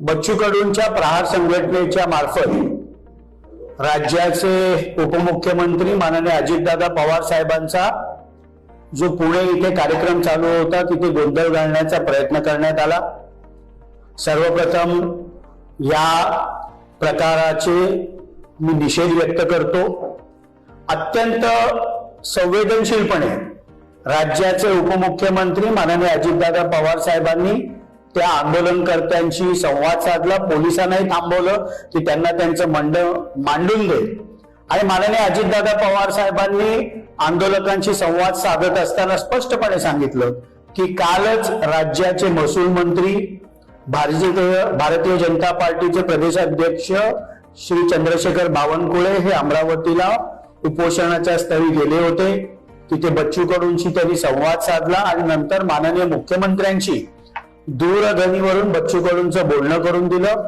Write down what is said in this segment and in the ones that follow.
बच्चू कडूंच्या प्रहार संघटनेच्या मार्फत राज्याचे उपमुख्यमंत्री माननीय अजितदादा पवार साहेबांचा जो पुणे इथे कार्यक्रम चालू होता तिथे गोंधळ घालण्याचा प्रयत्न करण्यात आला. सर्वप्रथम या प्रकाराचे मी निषेध व्यक्त करतो. अत्यंत संवेदनशीलपणे राज्याचे उपमुख्यमंत्री माननीय अजितदादा पवार साहेबांनी त्या आंदोलनकर्त्यांशी संवाद साधला. पोलिसांनाही थांबवलं की त्यांना त्यांचं मंड मांडून दे. आणि माननीय अजितदादा पवार साहेबांनी आंदोलकांशी संवाद साधत असताना स्पष्टपणे सांगितलं की कालच राज्याचे महसूल मंत्री भारतीय भारतीय जनता पार्टीचे प्रदेशाध्यक्ष श्री चंद्रशेखर बावनकुळे हे अमरावतीला उपोषणाच्या स्थळी गेले होते. तिथे बच्चू कडूंशी त्यांनी संवाद साधला आणि नंतर माननीय मुख्यमंत्र्यांशी दूरध्वनीवरून बच्चू कडूंचं बोलणं करून दिलं.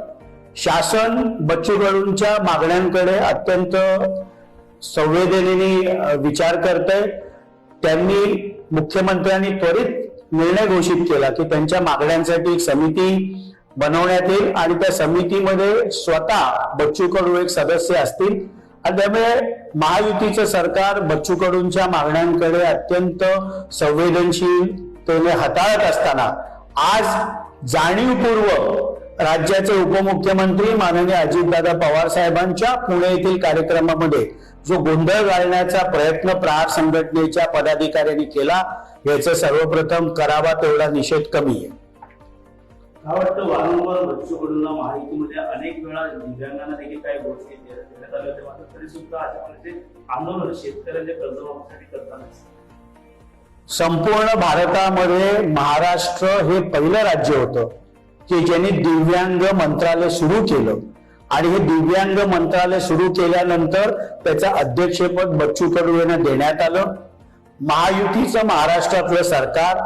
शासन बच्चू कडूंच्या मागण्यांकडे अत्यंत संवेदनेने विचार करतंय. त्यांनी मुख्यमंत्र्यांनी त्वरित निर्णय घोषित केला की त्यांच्या मागण्यांसाठी एक समिती बनवण्यात येईल आणि त्या समितीमध्ये स्वतः बच्चू कडू एक सदस्य असतील. आणि त्यामुळे महायुतीचं सरकार बच्चू कडूंच्या मागण्यांकडे अत्यंत संवेदनशीलतेने हाताळत असताना आज जाणीवपूर्वक राज्याचे उपमुख्यमंत्री माननीय अजितदादा पवार साहेबांच्या पुणे येथील कार्यक्रमामध्ये जो गोंधळ घालण्याचा प्रयत्न प्रहार संघटनेच्या पदाधिकाऱ्यांनी केला याचा सर्वप्रथम करावा तेवढा निषेध कमी आहे. काय वाटतं वारंवार बच्चूकडून माहितीमध्ये अनेक वेळा दिव्यांगांना देखील काही गोष्टी देण्यात आल्या होत्या मात्र तरी सुद्धा आंदोलन शेतकऱ्यांच्या कर्जमाफीसाठी करताना संपूर्ण भारतामध्ये महाराष्ट्र हे पहिलं राज्य होतं की ज्यांनी दिव्यांग मंत्रालय सुरू केलं. आणि हे दिव्यांग मंत्रालय सुरू केल्यानंतर त्याचं अध्यक्षपद बच्चू कडू यांना देण्यात आलं. महायुतीचं महाराष्ट्रातलं सरकार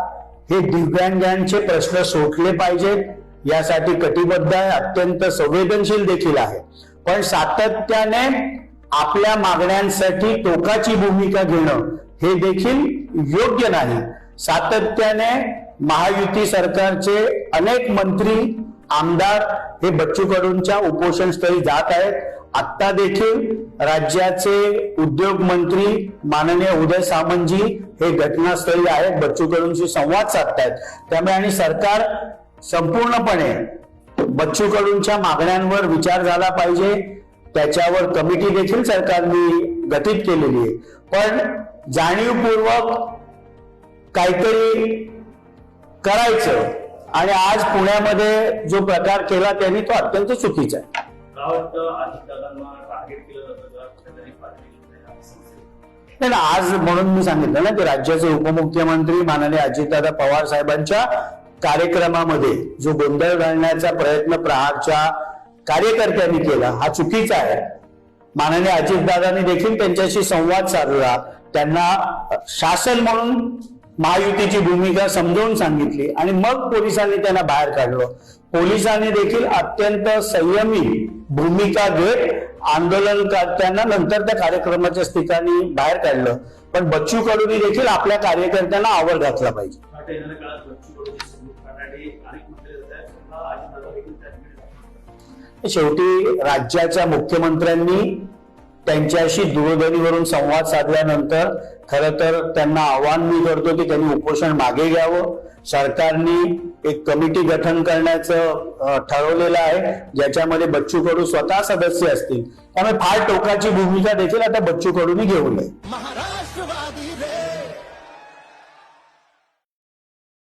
हे दिव्यांगांचे प्रश्न सोडले पाहिजेत यासाठी कटिबद्ध आहे अत्यंत संवेदनशील देखील आहे. पण सातत्याने आपल्या मागण्यांसाठी टोकाची भूमिका घेणं हे देखील योग्य नाही. सातत्याने महायुती सरकारचे अनेक मंत्री आमदार हे बच्चू कडूंच्या उपोषण स्थळी जात आहेत. आत्ता देखील राज्याचे उद्योग मंत्री माननीय उदय सामंतजी हे घटनास्थळी आहेत बच्चू कडूंशी संवाद साधतायत. त्यामुळे आणि सरकार संपूर्णपणे बच्चू कडूंच्या मागण्यांवर विचार झाला पाहिजे. त्याच्यावर कमिटी देखील सरकारने गठीत केलेली आहे. पण जाणीवपूर्वक काहीतरी करायचं आणि आज पुण्यामध्ये जो प्रकार केला त्यांनी तो अत्यंत चुकीचा आहे. नाही ना, आज म्हणून मी सांगितलं ना की राज्याचे उपमुख्यमंत्री माननीय अजितदादा पवार साहेबांच्या कार्यक्रमामध्ये जो गोंधळ घालण्याचा प्रयत्न प्रहारच्या कार्यकर्त्यांनी केला हा चुकीचा आहे. माननीय अजितदादांनी देखील त्यांच्याशी संवाद साधला. त्यांना शासन म्हणून महायुतीची भूमिका समजावून सांगितली आणि मग पोलिसांनी त्यांना बाहेर काढलं. पोलिसांनी देखील अत्यंत संयमी भूमिका घेत आंदोलनकर्त्यांना नंतर त्या कार्यक्रमाच्या ठिकाणी बाहेर काढलं. पण बच्चू कडूनी देखील आपल्या कार्यकर्त्यांना आवर घातला पाहिजे. शेवटी राज्याच्या मुख्यमंत्र्यांनी त्यांच्याशी दूरध्वनीवरून संवाद साधल्यानंतर खर तर त्यांना आव्हान मी करतो की त्यांनी उपोषण मागे घ्यावं. सरकारने एक कमिटी गठन करण्याचं ठरवलेलं आहे ज्याच्यामध्ये बच्चू कडू स्वतः सदस्य असतील. त्यामुळे फार टोकाची भूमिका देखील आता बच्चू कडूनी घेऊ नये.